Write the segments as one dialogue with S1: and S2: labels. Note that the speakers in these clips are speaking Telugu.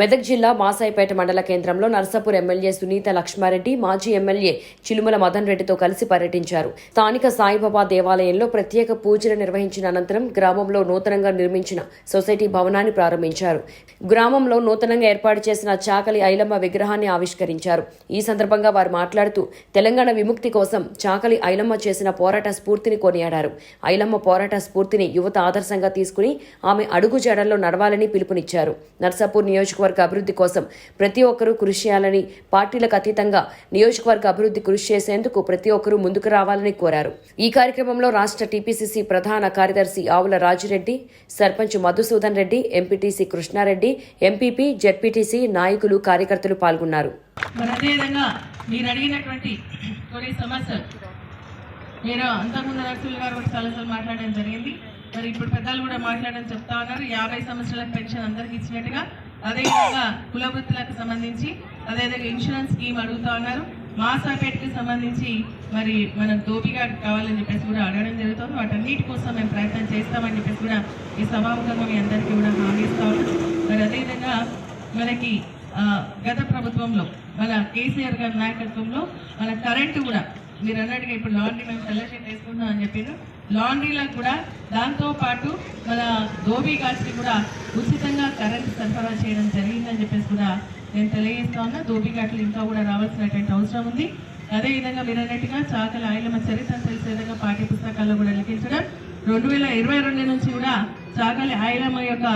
S1: మెదక్ జిల్లా మాసాయిపేట మండల కేంద్రంలో నర్సాపూర్ ఎమ్మెల్యే సునీత లక్ష్మారెడ్డి మాజీ ఎమ్మెల్యే చిలుమల మదన్ రెడ్డితో కలిసి పర్యటించారు. స్థానిక సాయిబాబా దేవాలయంలో ప్రత్యేక పూజలు నిర్వహించిన అనంతరం గ్రామంలో నూతనంగా నిర్మించిన సొసైటీ భవనాన్ని ప్రారంభించారు. గ్రామంలో నూతనంగా ఏర్పాటు చేసిన చాకలి ఐలమ్మ విగ్రహాన్ని ఆవిష్కరించారు. ఈ సందర్భంగా వారు మాట్లాడుతూ తెలంగాణ విముక్తి కోసం చాకలి ఐలమ్మ చేసిన పోరాట స్ఫూర్తిని కొనియాడారు. ఐలమ్మ పోరాట స్ఫూర్తిని యువత ఆదర్శంగా తీసుకుని ఆమె అడుగుజాడల్లో నడవాలని పిలుపునిచ్చారు. నర్సాపూర్ నియోజకవర్గం నియోజకవర్గ అభివృద్ధి కోసం ప్రతి ఒక్కరూ కృషి చేయాలని పార్టీలకు అతీతంగా నియోజకవర్గ అభివృద్ధి కృషి చేసేందుకు ప్రతి ఒక్కరూ ముందుకు రావాలని కోరారు. ఈ కార్యక్రమంలో రాష్ట్ర టీపీసీసీ ప్రధాన కార్యదర్శి Avula Rajireddy sarpanch Madhusudan Reddy MPTC Krishnareddy MPP ZPTC నాయకులు కార్యకర్తలు పాల్గొన్నారు.
S2: మీరు అడిగినటువంటి కొన్ని సమస్యలు మీరు అంతకుముందు నర్సులు గారు కూడా చాలాసార్లు మాట్లాడడం జరిగింది. మరి ఇప్పుడు పెద్దలు కూడా మాట్లాడడం చెప్తా ఉన్నారు. యాభై సంవత్సరాల పెన్షన్ అందరికి ఇచ్చినట్టుగా అదేవిధంగా కుల వృత్తులకు సంబంధించి అదేవిధంగా ఇన్సూరెన్స్ స్కీమ్ అడుగుతా ఉన్నారు. మాసాపేట్కి సంబంధించి మరి మనం దోపిగా కావాలని చెప్పేసి కూడా అడగడం జరుగుతుంది. వాటన్నిటి కోసం మేము ప్రయత్నం చేస్తామని చెప్పేసి కూడా ఈ సభాముఖంగా మీ అందరికీ కూడా హామీస్తా ఉన్నాం. మరి అదేవిధంగా మనకి గత ప్రభుత్వంలో మన కేసీఆర్ గారి నాయకత్వంలో మన కరెంటు కూడా మీరు అన్నట్టుగా ఇప్పుడు లాండ్రీ మేము సెలక్షన్ వేసుకుందాం అని చెప్పారు. లాండ్రీలకు కూడా దాంతోపాటు మన ధోబీ ఘాట్స్కి కూడా ఉచితంగా కరెంట్ సరఫరా చేయడం జరిగిందని చెప్పేసి కూడా నేను తెలియజేస్తా ఉన్నా. ధోబీ ఘాట్లు ఇంకా కూడా రావాల్సినటువంటి అవసరం ఉంది. అదేవిధంగా మీరు అన్నట్టుగా చాకల ఆయలమ్మ చరిత్ర తెలిసే విధంగా పాఠ్య పుస్తకాల్లో కూడా లిఖించడం. రెండు వేల ఇరవై రెండు నుంచి కూడా చాకలి ఆయలమ్మ యొక్క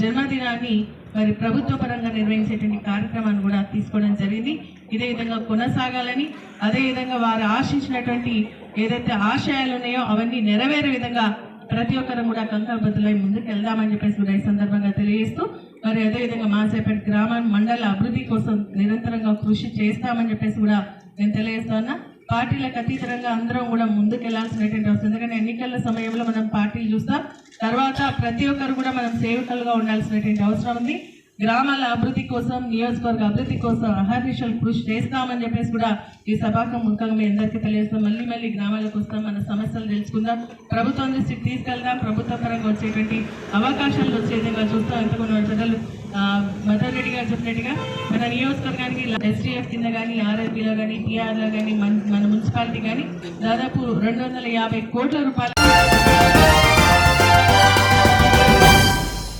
S2: జన్మదినాన్ని మరి ప్రభుత్వ పరంగా నిర్వహించేటువంటి కార్యక్రమాన్ని కూడా తీసుకోవడం జరిగింది. ఇదే విధంగా కొనసాగాలని అదే విధంగా వారు ఆశించినటువంటి ఏదైతే ఆశయాలు ఉన్నాయో అవన్నీ నెరవేరే విధంగా ప్రతి ఒక్కరం కూడా కంకణబద్దులై ముందుకు వెళ్దామని చెప్పేసి కూడా ఈ సందర్భంగా తెలియజేస్తూ మరి అదేవిధంగా మాసేపేట గ్రామ మండల అభివృద్ధి కోసం నిరంతరంగా కృషి చేస్తామని చెప్పేసి కూడా నేను తెలియజేస్తా పార్టీలకు అతీతంగా అందరం కూడా ముందుకెళ్ళాల్సినటువంటి అవసరం. ఎందుకంటే ఎన్నికల సమయంలో మనం పార్టీలు చూస్తాం. తర్వాత ప్రతి ఒక్కరు కూడా మనం సేవకులుగా ఉండాల్సినటువంటి అవసరం ఉంది. గ్రామాల అభివృద్ధి కోసం నియోజకవర్గ అభివృద్ధి కోసం అహర్నిశలు కృషి చేస్తామని చెప్పేసి కూడా ఈ సభాకం ముఖంగా మీ అందరికీ తెలియజేస్తాం మళ్ళీ మళ్ళీ గ్రామాలకు వస్తాం మన సమస్యలు తెలుసుకుందాం. ప్రభుత్వం దృష్టికి తీసుకెళ్దాం. ప్రభుత్వ పరంగా వచ్చేటువంటి అవకాశాలు వచ్చే విధంగా చూస్తాం. ఎంతమంది ప్రజలు ఆ, మదర్ రెడ్డి గారు చెప్పినట్టుగా మన నియోజకవర్గానికి ఎస్టీఎఫ్ కింద కానీ ఆర్ఎస్బీలో కానీ టీఆర్లో కానీ మన మన మున్సిపాలిటీ కానీ దాదాపు రెండు వందల యాభై కోట్ల రూపాయలు